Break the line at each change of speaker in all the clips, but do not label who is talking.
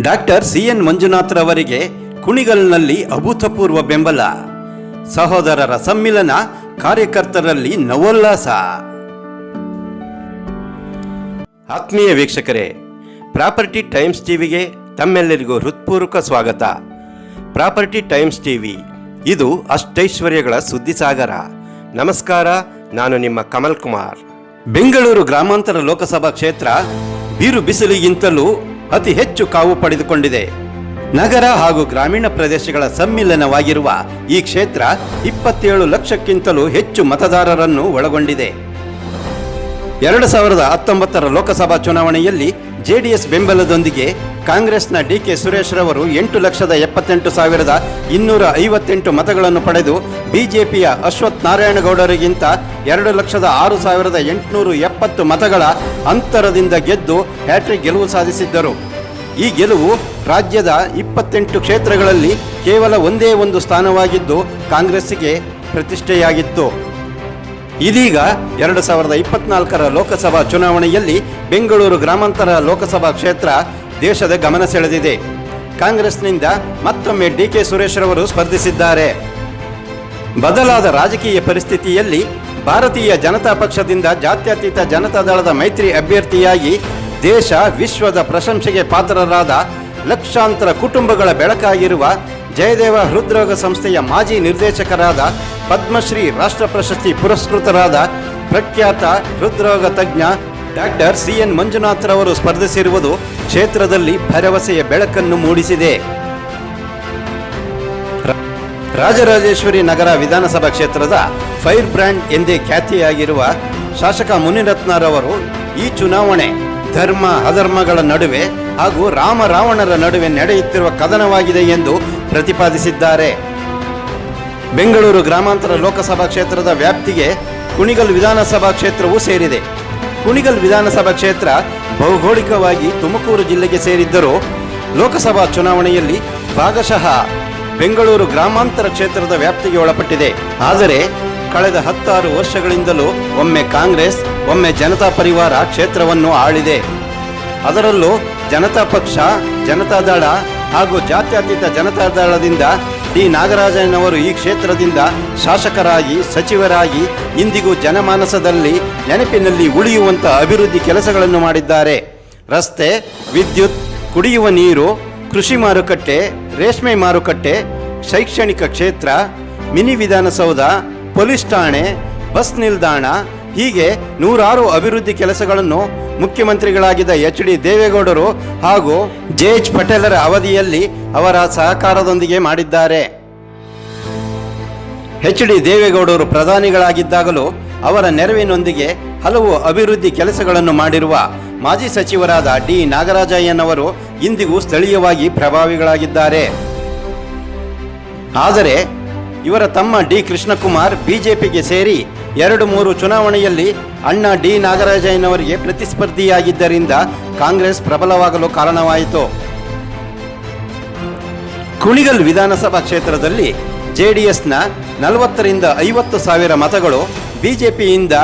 Doctor C N ಮಂಜುನಾಥ್ರವರಿಗೆ ಕುಣಿಗಲ್ನಲ್ಲಿ ಅಭೂತಪೂರ್ವ ಬೆಂಬಲ. ಸಹೋದರರ ಸಮ್ಮಿಲನ ಕಾರ್ಯಕರ್ತರಲ್ಲಿ ನವೋಲ್ಲಾಸ. ಆತ್ಮೀಯ ವೀಕ್ಷಕರೇ, ಪ್ರಾಪರ್ಟಿ ಟೈಮ್ಸ್ ಟಿವಿಗೆ ತಮ್ಮೆಲ್ಲರಿಗೂ ಹೃತ್ಪೂರ್ವಕ ಸ್ವಾಗತ. ಪ್ರಾಪರ್ಟಿ ಟೈಮ್ಸ್ ಟಿವಿ, ಇದು ಅಷ್ಟೈಶ್ವರ್ಯಗಳ ಸುದ್ದಿಸಾಗರ. ನಮಸ್ಕಾರ, ನಾನು ನಿಮ್ಮ ಕಮಲ್ ಕುಮಾರ್. ಬೆಂಗಳೂರು ಗ್ರಾಮಾಂತರ ಲೋಕಸಭಾ ಕ್ಷೇತ್ರ ಬೀರು ಬಿಸಿಲಿಗಿಂತಲೂ ಅತಿ ಹೆಚ್ಚು ಕಾವು ಪಡೆದುಕೊಂಡಿದೆ. ನಗರ ಹಾಗೂ ಗ್ರಾಮೀಣ ಪ್ರದೇಶಗಳ ಸಮ್ಮಿಲನವಾಗಿರುವ ಈ ಕ್ಷೇತ್ರ ಇಪ್ಪತ್ತೇಳು ಲಕ್ಷಕ್ಕಿಂತಲೂ ಹೆಚ್ಚು ಮತದಾರರನ್ನು ಒಳಗೊಂಡಿದೆ. ಎರಡು ಸಾವಿರದ ಹತ್ತೊಂಬತ್ತರ ಲೋಕಸಭಾ ಚುನಾವಣೆಯಲ್ಲಿ ಜೆಡಿಎಸ್ ಬೆಂಬಲದೊಂದಿಗೆ ಕಾಂಗ್ರೆಸ್ನ ಡಿಕೆ ಸುರೇಶ್ ರವರು ಎಂಟು ಲಕ್ಷದ ಎಪ್ಪತ್ತೆಂಟು ಸಾವಿರದ ಇನ್ನೂರ ಐವತ್ತೆಂಟು ಮತಗಳನ್ನು ಪಡೆದು ಬಿಜೆಪಿಯ ಅಶ್ವಥ್ ನಾರಾಯಣಗೌಡರಿಗಿಂತ ಎರಡು ಲಕ್ಷದ ಆರು ಸಾವಿರದ ಎಂಟುನೂರು ಎಪ್ಪತ್ತು ಮತಗಳ ಅಂತರದಿಂದ ಗೆದ್ದು ಹ್ಯಾಟ್ರಿಕ್ ಗೆಲುವು ಸಾಧಿಸಿದ್ದರು. ಈ ಗೆಲುವು ರಾಜ್ಯದ ಇಪ್ಪತ್ತೆಂಟು ಕ್ಷೇತ್ರಗಳಲ್ಲಿ ಕೇವಲ ಒಂದೇ ಒಂದು ಸ್ಥಾನವಾಗಿದ್ದು ಕಾಂಗ್ರೆಸ್ಸಿಗೆ ಪ್ರತಿಷ್ಠೆಯಾಗಿತ್ತು. ಇದೀಗ ಎರಡು ಸಾವಿರದ ಇಪ್ಪತ್ನಾಲ್ಕರ ಲೋಕಸಭಾ ಚುನಾವಣೆಯಲ್ಲಿ ಬೆಂಗಳೂರು ಗ್ರಾಮಾಂತರ ಲೋಕಸಭಾ ಕ್ಷೇತ್ರ ದೇಶದ ಗಮನ ಸೆಳೆದಿದೆ. ಕಾಂಗ್ರೆಸ್ನಿಂದ ಮತ್ತೊಮ್ಮೆ ಡಿ ಕೆ ಸುರೇಶ್ ರವರು ಸ್ಪರ್ಧಿಸಿದ್ದಾರೆ. ಬದಲಾದ ರಾಜಕೀಯ ಪರಿಸ್ಥಿತಿಯಲ್ಲಿ ಭಾರತೀಯ ಜನತಾ ಪಕ್ಷದಿಂದ ಜಾತ್ಯತೀತ ಜನತಾದಳದ ಮೈತ್ರಿ ಅಭ್ಯರ್ಥಿಯಾಗಿ ದೇಶ ವಿಶ್ವದ ಪ್ರಶಂಸೆಗೆ ಪಾತ್ರರಾದ ಲಕ್ಷಾಂತರ ಕುಟುಂಬಗಳ ಬೆಳಕಾಗಿರುವ ಜಯದೇವ ಹೃದ್ರೋಗ ಸಂಸ್ಥೆಯ ಮಾಜಿ ನಿರ್ದೇಶಕರಾದ ಪದ್ಮಶ್ರೀ ರಾಷ್ಟ್ರ ಪ್ರಶಸ್ತಿ ಪುರಸ್ಕೃತರಾದ ಪ್ರಖ್ಯಾತ ಹೃದ್ರೋಗ ತಜ್ಞ ಡಾಕ್ಟರ್ ಸಿ ಎನ್ ಮಂಜುನಾಥ್ ರವರು ಸ್ಪರ್ಧಿಸಿರುವುದು ಕ್ಷೇತ್ರದಲ್ಲಿ ಭರವಸೆಯ ಬೆಳಕನ್ನು ಮೂಡಿಸಿದೆ. ರಾಜರಾಜೇಶ್ವರಿ ನಗರ ವಿಧಾನಸಭಾ ಕ್ಷೇತ್ರದ ಫೈರ್ ಬ್ರ್ಯಾಂಡ್ ಎಂದೇ ಖ್ಯಾತಿಯಾಗಿರುವ ಶಾಸಕ ಮುನಿರತ್ನರವರು ಈ ಚುನಾವಣೆ ಧರ್ಮ ಅಧರ್ಮಗಳ ನಡುವೆ ಹಾಗೂ ರಾಮ ರಾವಣರ ನಡುವೆ ನಡೆಯುತ್ತಿರುವ ಕದನವಾಗಿದೆ ಎಂದು ಪ್ರತಿಪಾದಿಸಿದ್ದಾರೆ. ಬೆಂಗಳೂರು ಗ್ರಾಮಾಂತರ ಲೋಕಸಭಾ ಕ್ಷೇತ್ರದ ವ್ಯಾಪ್ತಿಗೆ ಕುಣಿಗಲ್ ವಿಧಾನಸಭಾ ಕ್ಷೇತ್ರವೂ ಸೇರಿದೆ. ಕುಣಿಗಲ್ ವಿಧಾನಸಭಾ ಕ್ಷೇತ್ರ ಭೌಗೋಳಿಕವಾಗಿ ತುಮಕೂರು ಜಿಲ್ಲೆಗೆ ಸೇರಿದ್ದರೂ ಲೋಕಸಭಾ ಚುನಾವಣೆಯಲ್ಲಿ ಭಾಗಶಃ ಬೆಂಗಳೂರು ಗ್ರಾಮಾಂತರ ಕ್ಷೇತ್ರದ ವ್ಯಾಪ್ತಿಗೆ ಒಳಪಟ್ಟಿದೆ. ಆದರೆ ಕಳೆದ ಹತ್ತಾರು ವರ್ಷಗಳಿಂದಲೂ ಒಮ್ಮೆ ಕಾಂಗ್ರೆಸ್, ಒಮ್ಮೆ ಜನತಾ ಪರಿವಾರ ಕ್ಷೇತ್ರವನ್ನು ಆಳಿದೆ. ಅದರಲ್ಲೂ ಜನತಾ ಪಕ್ಷ ಜನತಾದಳ ಹಾಗೂ ಜಾತ್ಯತೀತ ಜನತಾದಳದಿಂದ ಡಿ. ನಾಗರಾಜನವರು ಈ ಕ್ಷೇತ್ರದಿಂದ ಶಾಸಕರಾಗಿ, ಸಚಿವರಾಗಿ ಇಂದಿಗೂ ಜನಮಾನಸದಲ್ಲಿ ನೆನಪಿನಲ್ಲಿ ಉಳಿಯುವಂತಹ ಅಭಿವೃದ್ಧಿ ಕೆಲಸಗಳನ್ನು ಮಾಡಿದ್ದಾರೆ. ರಸ್ತೆ, ವಿದ್ಯುತ್, ಕುಡಿಯುವ ನೀರು, ಕೃಷಿ ಮಾರುಕಟ್ಟೆ, ರೇಷ್ಮೆ ಮಾರುಕಟ್ಟೆ, ಶೈಕ್ಷಣಿಕ ಕ್ಷೇತ್ರ, ಮಿನಿ ವಿಧಾನಸೌಧ ಪೊಲೀಸ್ ಠಾಣೆ, ಬಸ್ ನಿಲ್ದಾಣ, ಹೀಗೆ ನೂರಾರು ಅಭಿವೃದ್ಧಿ ಕೆಲಸಗಳನ್ನು ಮುಖ್ಯಮಂತ್ರಿಗಳಾಗಿದ್ದ ಎಚ್ ಡಿ ದೇವೇಗೌಡರು ಹಾಗೂ ಜೆ ಎಚ್ ಪಟೇಲರ ಅವಧಿಯಲ್ಲಿ ಅವರ ಸಹಕಾರದೊಂದಿಗೆ ಮಾಡಿದ್ದಾರೆ. ಎಚ್ ಡಿ ದೇವೇಗೌಡರು ಪ್ರಧಾನಿಗಳಾಗಿದ್ದಾಗಲೂ ಅವರ ನೆರವಿನೊಂದಿಗೆ ಹಲವು ಅಭಿವೃದ್ಧಿ ಕೆಲಸಗಳನ್ನು ಮಾಡಿರುವ ಮಾಜಿ ಸಚಿವರಾದ ಡಿ ನಾಗರಾಜಯ್ಯನವರು ಇಂದಿಗೂ ಸ್ಥಳೀಯವಾಗಿ ಪ್ರಭಾವಿಗಳಾಗಿದ್ದಾರೆ. ಆದರೆ ಇವರ ತಮ್ಮ ಡಿ ಕೃಷ್ಣಕುಮಾರ್ ಬಿಜೆಪಿಗೆ ಸೇರಿ ಎರಡು ಮೂರು ಚುನಾವಣೆಯಲ್ಲಿ ಅಣ್ಣ ಡಿ ನಾಗರಾಜಯ್ಯನವರಿಗೆ ಪ್ರತಿಸ್ಪರ್ಧಿಯಾಗಿದ್ದರಿಂದ ಕಾಂಗ್ರೆಸ್ ಪ್ರಬಲವಾಗಲು ಕಾರಣವಾಯಿತು. ಕುಣಿಗಲ್ ವಿಧಾನಸಭಾ ಕ್ಷೇತ್ರದಲ್ಲಿ ಜೆಡಿಎಸ್ನ ನಲವತ್ತರಿಂದ ಐವತ್ತು ಸಾವಿರ ಮತಗಳು, ಬಿಜೆಪಿಯಿಂದ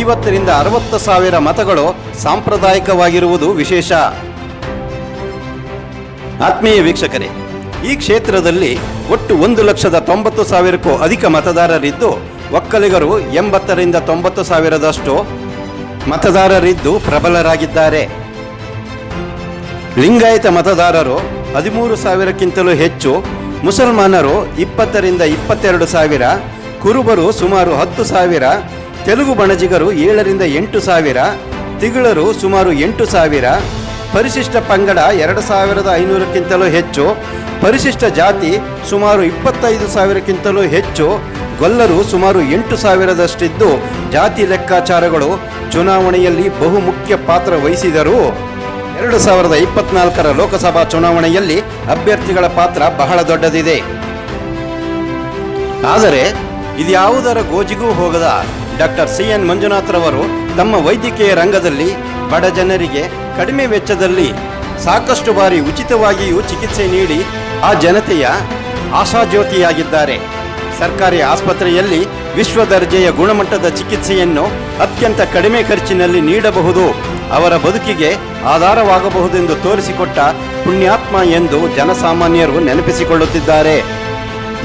ಐವತ್ತರಿಂದ ಅರವತ್ತು ಸಾವಿರ ಮತಗಳು ಸಾಂಪ್ರದಾಯಿಕವಾಗಿರುವುದು ವಿಶೇಷ. ಆತ್ಮೀಯ ವೀಕ್ಷಕರೇ ಈ ಕ್ಷೇತ್ರದಲ್ಲಿ ಒಟ್ಟು ಒಂದು ಲಕ್ಷದ ತೊಂಬತ್ತು ಸಾವಿರಕ್ಕೂ ಅಧಿಕ ಮತದಾರರಿದ್ದು, ಒಕ್ಕಲಿಗರು ಎಂಬತ್ತರಿಂದ ತೊಂಬತ್ತು ಸಾವಿರದಷ್ಟು ಮತದಾರರಿದ್ದು ಪ್ರಬಲರಾಗಿದ್ದಾರೆ. ಲಿಂಗಾಯತ ಮತದಾರರು ಹದಿಮೂರು ಸಾವಿರಕ್ಕಿಂತಲೂ ಹೆಚ್ಚು, ಮುಸಲ್ಮಾನರು ಇಪ್ಪತ್ತರಿಂದ ಇಪ್ಪತ್ತೆರಡು ಸಾವಿರ, ಕುರುಬರು ಸುಮಾರು ಹತ್ತು ಸಾವಿರ, ತೆಲುಗು ಬಣಜಿಗರು ಏಳರಿಂದ ಎಂಟು ಸಾವಿರ, ತಿಗಳರು ಸುಮಾರು ಎಂಟು ಸಾವಿರ ಪರಿಶಿಷ್ಟ ಪಂಗಡ ಎರಡು ಸಾವಿರದ ಐನೂರಕ್ಕಿಂತಲೂ ಹೆಚ್ಚು, ಪರಿಶಿಷ್ಟ ಜಾತಿ ಸುಮಾರು ಇಪ್ಪತ್ತೈದು ಸಾವಿರಕ್ಕಿಂತಲೂ ಹೆಚ್ಚು, ಗೊಲ್ಲರು ಸುಮಾರು ಎಂಟು ಸಾವಿರದಷ್ಟಿದ್ದು ಜಾತಿ ಲೆಕ್ಕಾಚಾರಗಳು ಚುನಾವಣೆಯಲ್ಲಿ ಬಹುಮುಖ್ಯ ಪಾತ್ರ ವಹಿಸಿದರೂ. ಎರಡು ಸಾವಿರದ ಇಪ್ಪತ್ನಾಲ್ಕರ ಲೋಕಸಭಾ ಚುನಾವಣೆಯಲ್ಲಿ ಅಭ್ಯರ್ಥಿಗಳ ಪಾತ್ರ ಬಹಳ ದೊಡ್ಡದಿದೆ. ಆದರೆ, ಇದ್ಯಾವುದರ ಗೋಜಿಗೂ ಹೋಗದ ಡಾಕ್ಟರ್ ಸಿ ಎನ್ ಮಂಜುನಾಥ್ರವರು ತಮ್ಮ ವೈದ್ಯಕೀಯ ರಂಗದಲ್ಲಿ ಬಡ ಜನರಿಗೆ ಕಡಿಮೆ ವೆಚ್ಚದಲ್ಲಿ ಸಾಕಷ್ಟು ಬಾರಿ ಉಚಿತವಾಗಿಯೂ ಚಿಕಿತ್ಸೆ ನೀಡಿ ಆ ಜನತೆಯ ಆಶಾಜ್ಯೋತಿಯಾಗಿದ್ದಾರೆ. ಸರ್ಕಾರಿ ಆಸ್ಪತ್ರೆಯಲ್ಲಿ ವಿಶ್ವ ದರ್ಜೆಯ ಗುಣಮಟ್ಟದ ಚಿಕಿತ್ಸೆಯನ್ನು ಅತ್ಯಂತ ಕಡಿಮೆ ಖರ್ಚಿನಲ್ಲಿ ನೀಡಬಹುದು. ಅವರ ಬದುಕಿಗೆ ಆಧಾರವಾಗಬಹುದೆಂದು ತೋರಿಸಿಕೊಟ್ಟ ಪುಣ್ಯಾತ್ಮ ಎಂದು ಜನಸಾಮಾನ್ಯರು ನೆನಪಿಸಿಕೊಳ್ಳುತ್ತಿದ್ದಾರೆ.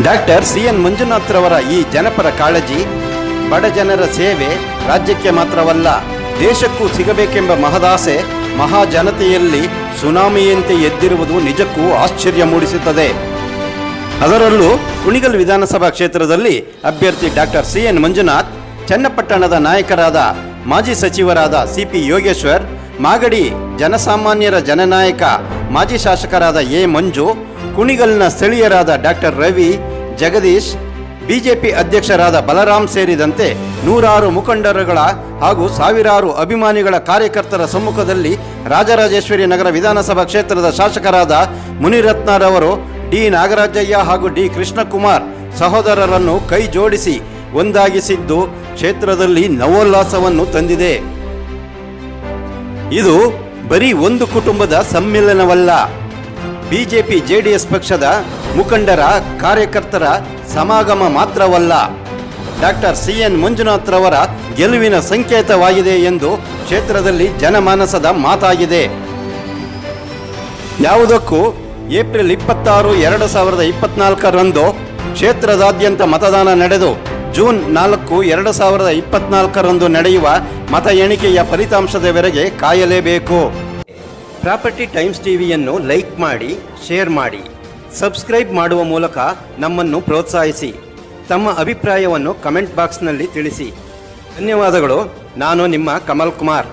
ಡಾಕ್ಟರ್ ಸಿ ಎನ್ ಮಂಜುನಾಥ್ರವರ ಈ ಜನಪರ ಕಾಳಜಿ ಬಡ ಜನರ ಸೇವೆ ರಾಜ್ಯಕ್ಕೆ ಮಾತ್ರವಲ್ಲ ದೇಶಕ್ಕೂ ಸಿಗಬೇಕೆಂಬ ಮಹದಾಸೆ ಮಹಾಜನತೆಯಲ್ಲಿ ಸುನಾಮಿಯಂತೆ ಎದ್ದಿರುವುದು ನಿಜಕ್ಕೂ ಆಶ್ಚರ್ಯ ಮೂಡಿಸುತ್ತದೆ. ಅದರಲ್ಲೂ ಕುಣಿಗಲ್ ವಿಧಾನಸಭಾ ಕ್ಷೇತ್ರದಲ್ಲಿ ಅಭ್ಯರ್ಥಿ ಡಾಕ್ಟರ್ ಸಿ ಎನ್ ಮಂಜುನಾಥ್, ಚನ್ನಪಟ್ಟಣದ ನಾಯಕರಾದ ಮಾಜಿ ಸಚಿವರಾದ ಸಿಪಿ ಯೋಗೇಶ್ವರ್, ಮಾಗಡಿ ಜನಸಾಮಾನ್ಯರ ಜನನಾಯಕ ಮಾಜಿ ಶಾಸಕರಾದ ಎ ಮಂಜು, ಕುಣಿಗಲ್ನ ಸ್ಥಳೀಯರಾದ ಡಾಕ್ಟರ್ ರವಿ, ಜಗದೀಶ್ ಬಿಜೆಪಿ ಅಧ್ಯಕ್ಷರಾದ ಬಲರಾಮ್ ಸೇರಿದಂತೆ ನೂರಾರು ಮುಖಂಡರುಗಳ ಹಾಗೂ ಸಾವಿರಾರು ಅಭಿಮಾನಿಗಳ ಕಾರ್ಯಕರ್ತರ ಸಮ್ಮುಖದಲ್ಲಿ ರಾಜರಾಜೇಶ್ವರಿ ನಗರ ವಿಧಾನಸಭಾ ಕ್ಷೇತ್ರದ ಶಾಸಕರಾದ ಮುನಿರತ್ನರವರು ಡಿ ನಾಗರಾಜಯ್ಯ ಹಾಗೂ ಡಿ ಕೃಷ್ಣಕುಮಾರ್ ಸಹೋದರರನ್ನು ಕೈ ಜೋಡಿಸಿ ಒಂದಾಗಿಸಿದ್ದು ಕ್ಷೇತ್ರದಲ್ಲಿ ನವೋಲ್ಲಾಸವನ್ನು ತಂದಿದೆ. ಇದು ಬರೀ ಒಂದು ಕುಟುಂಬದ ಸಮ್ಮಿಲನವಲ್ಲ. ಬಿಜೆಪಿ ಜೆಡಿಎಸ್ ಪಕ್ಷದ ಮುಖಂಡರ, ಕಾರ್ಯಕರ್ತರ ಸಮಾಗಮ ಮಾತ್ರವಲ್ಲ, ಡಾಕ್ಟರ್ ಸಿ ಎನ್ ಮಂಜುನಾಥ್ರವರ ಗೆಲುವಿನ ಸಂಕೇತವಾಗಿದೆ ಎಂದು ಕ್ಷೇತ್ರದಲ್ಲಿ ಜನಮಾನಸದ ಮಾತಾಗಿದೆ. ಯಾವುದಕ್ಕೂ ಏಪ್ರಿಲ್ ಇಪ್ಪತ್ತಾರು, ಎರಡು ಸಾವಿರದ ಇಪ್ಪತ್ನಾಲ್ಕರಂದು ಕ್ಷೇತ್ರದಾದ್ಯಂತ ಮತದಾನ ನಡೆದು, ಜೂನ್ ನಾಲ್ಕು, ಎರಡು ಸಾವಿರದ ಇಪ್ಪತ್ನಾಲ್ಕರಂದು ನಡೆಯುವ ಮತ ಎಣಿಕೆಯ ಫಲಿತಾಂಶದವರೆಗೆ ಕಾಯಲೇಬೇಕು. ಪ್ರಾಪರ್ಟಿ ಟೈಮ್ಸ್ ಟಿವಿಯನ್ನು ಲೈಕ್ ಮಾಡಿ, ಶೇರ್ ಮಾಡಿ. ಸಬ್ಸ್ಕ್ರೈಬ್ ಮಾಡುವ ಮೂಲಕ ನಮ್ಮನ್ನು ಪ್ರೋತ್ಸಾಹಿಸಿ. ತಮ್ಮ ಅಭಿಪ್ರಾಯವನ್ನು ಕಮೆಂಟ್ ಬಾಕ್ಸ್ನಲ್ಲಿ ತಿಳಿಸಿ. ಧನ್ಯವಾದಗಳು. ನಾನು ನಿಮ್ಮ ಕಮಲ್ ಕುಮಾರ್.